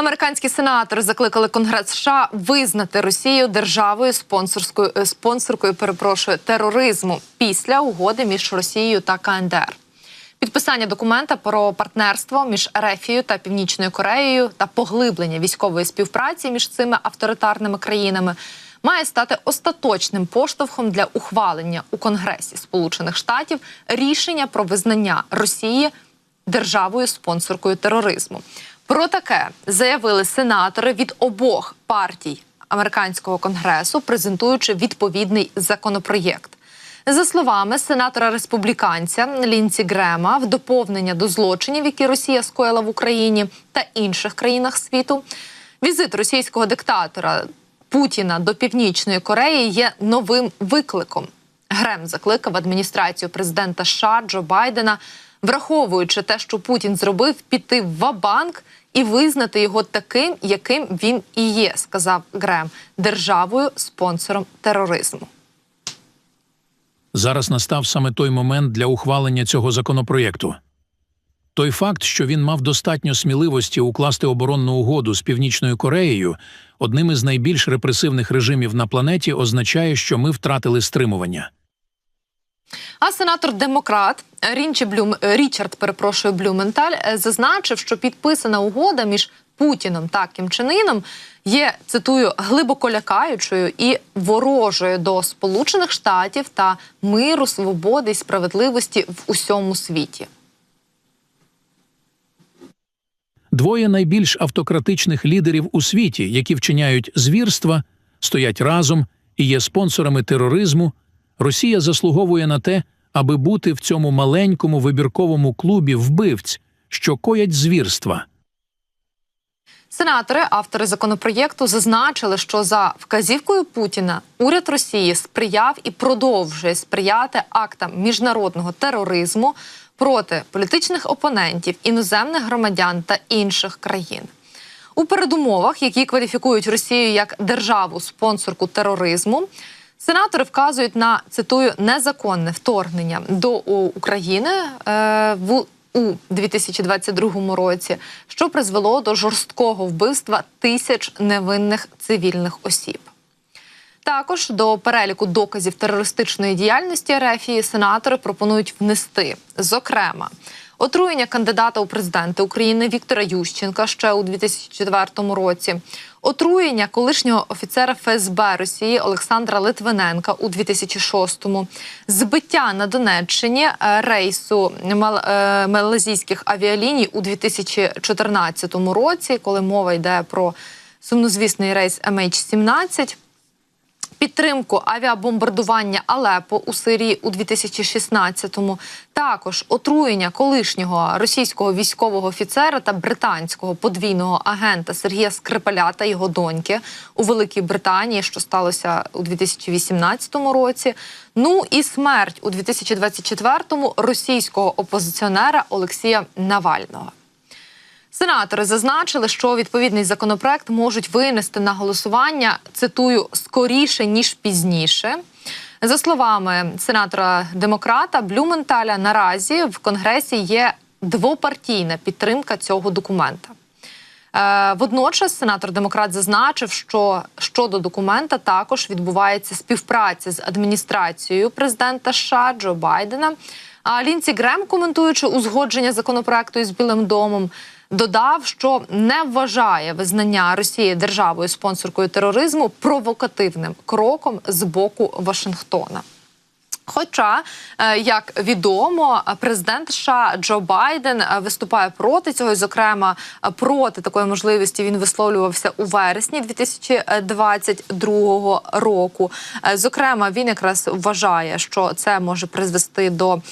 Американські сенатори закликали Конгрес США визнати Росію державою спонсорською е, спонсоркою, перепрошую, тероризму після угоди між Росією та КНДР. Підписання документа про партнерство між Ерефією та Північною Кореєю та поглиблення військової співпраці між цими авторитарними країнами має стати остаточним поштовхом для ухвалення у Конгресі Сполучених Штатів рішення про визнання Росії державою спонсоркою тероризму. Про таке заявили сенатори від обох партій американського конгресу, презентуючи відповідний законопроєкт. За словами сенатора республіканця Лінці Грема, в доповнення до злочинів, які Росія скоїла в Україні та інших країнах світу, візит російського диктатора Путіна до Північної Кореї є новим викликом. Грем закликав адміністрацію президента США Джо Байдена, враховуючи те, що Путін зробив, піти в ва-банк і визнати його таким, яким він і є, сказав Грем, державою спонсором тероризму. Зараз настав саме той момент для ухвалення цього законопроєкту. Той факт, що він мав достатньо сміливості укласти оборонну угоду з Північною Кореєю, одним із найбільш репресивних режимів на планеті, означає, що ми втратили стримування. А сенатор демократ Рінчі Блюм Річард, перепрошую Блюменталь, е, зазначив, що підписана угода між Путіном та Кім Чен Іном є цитую глибоко лякаючою і ворожою до Сполучених Штатів та миру, свободи і справедливості в усьому світі. Двоє найбільш автократичних лідерів у світі, які вчиняють звірства, стоять разом і є спонсорами тероризму. Росія заслуговує на те, аби бути в цьому маленькому вибірковому клубі вбивць, що коять звірства. Сенатори, автори законопроєкту, зазначили, що за вказівкою Путіна уряд Росії сприяв і продовжує сприяти актам міжнародного тероризму проти політичних опонентів, іноземних громадян та інших країн. У передумовах, які кваліфікують Росію як державу спонсорку тероризму, сенатори вказують на цитую незаконне вторгнення до України е, в у 2022 році, що призвело до жорсткого вбивства тисяч невинних цивільних осіб. Також до переліку доказів терористичної діяльності РФ сенатори пропонують внести, зокрема, отруєння кандидата у президенти України Віктора Ющенка ще у 2004 році, отруєння колишнього офіцера ФСБ Росії Олександра Литвиненка у 2006-му, збиття на Донеччині е, рейсу е, малазійських авіаліній у 2014 році, коли мова йде про сумнозвісний рейс MH17, підтримку авіабомбардування Алепо у Сирії у 2016-му, також отруєння колишнього російського військового офіцера та британського подвійного агента Сергія Скрипаля та його доньки у Великій Британії, що сталося у 2018 році. Ну і смерть у 2024-му російського опозиціонера Олексія Навального. Сенатори зазначили, що відповідний законопроект можуть винести на голосування цитую скоріше ніж пізніше. За словами сенатора демократа Блюменталя, наразі в конгресі є двопартійна підтримка цього документа. Е, Водночас сенатор демократ зазначив, що щодо документа також відбувається співпраця з адміністрацією президента США Джо Байдена. А Лінці Грем, коментуючи узгодження законопроекту із Білим домом, додав, що не вважає визнання Росії державою спонсоркою тероризму провокативним кроком з боку Вашингтона. Хоча, е, як відомо, президент США Джо Байден е, виступає проти цього, і, зокрема, проти такої можливості він висловлювався у вересні 2022 року. Е, Зокрема, він якраз вважає, що це може призвести до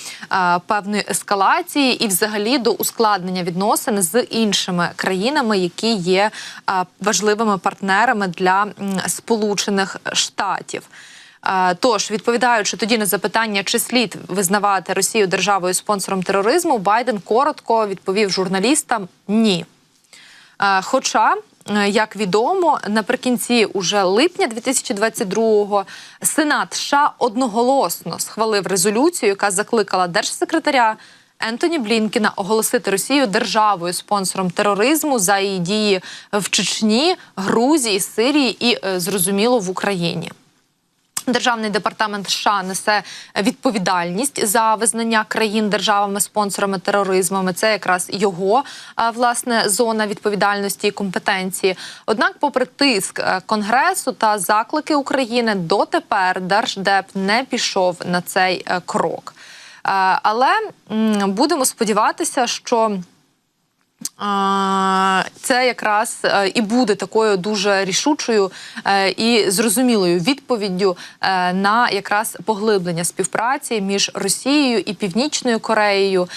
певної ескалації і, взагалі, до ускладнення відносин з іншими країнами, які є важливими партнерами для Сполучених Штатів. Тож, відповідаючи тоді на запитання, чи слід визнавати Росію державою спонсором тероризму, Байден коротко відповів журналістам ні. Хоча, е, як відомо, наприкінці уже липня 2022-го Сенат США одноголосно схвалив резолюцію, яка закликала держсекретаря Ентоні Блінкіна оголосити Росію державою спонсором тероризму за її дії в Чечні, Грузії, Сирії і е, зрозуміло в Україні. Державний департамент США несе відповідальність за визнання країн державами-спонсорами тероризму. Це якраз його е, власне зона відповідальності і компетенції. Однак, попри тиск е, Конгресу та заклики України, дотепер Держдеп не пішов на цей е, крок. Але будемо сподіватися, що. Це якраз е, і буде такою дуже рішучою е, і зрозумілою відповіддю е, на якраз поглиблення співпраці між Росією і Північною Кореєю.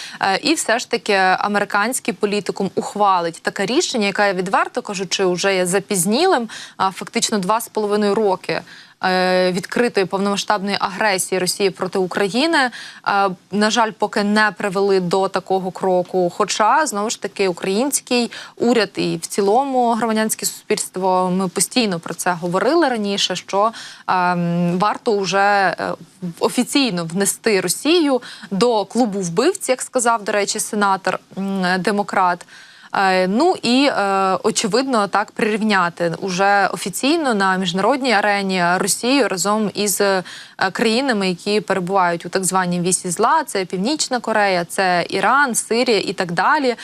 І все ж таки американський політикум ухвалить таке рішення, яке відверто кажучи, вже є запізнілим, фактично два з половиною роки відкритої повномасштабної агресії Росії проти України, е, на жаль, поки не привели до такого кроку. Хоча знову ж таки український уряд і в цілому громадянське суспільство ми постійно про це говорили раніше. Що е, варто вже е, офіційно внести Росію до клубу вбивць, як сказав до речі, сенатор демократ. Е, Ну і е, очевидно так прирівняти уже офіційно на міжнародній арені Росію разом із е, країнами, які перебувають у так званій вісі зла. Це Північна Корея, це Іран, Сирія і так далі.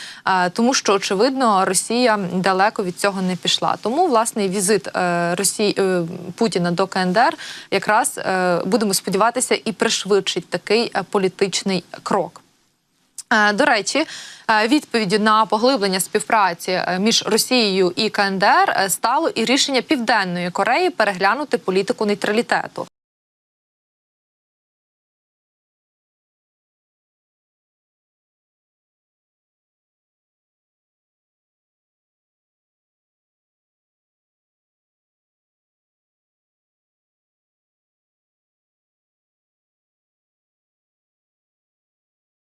Тому що очевидно Росія далеко від цього не пішла. Тому власне візит Росії Путіна до КНДР якраз будемо сподіватися і пришвидшить такий політичний крок. Е, До речі, е, відповіддю на поглиблення співпраці е, між Росією і КНДР стало і рішення Південної Кореї переглянути політику нейтралітету.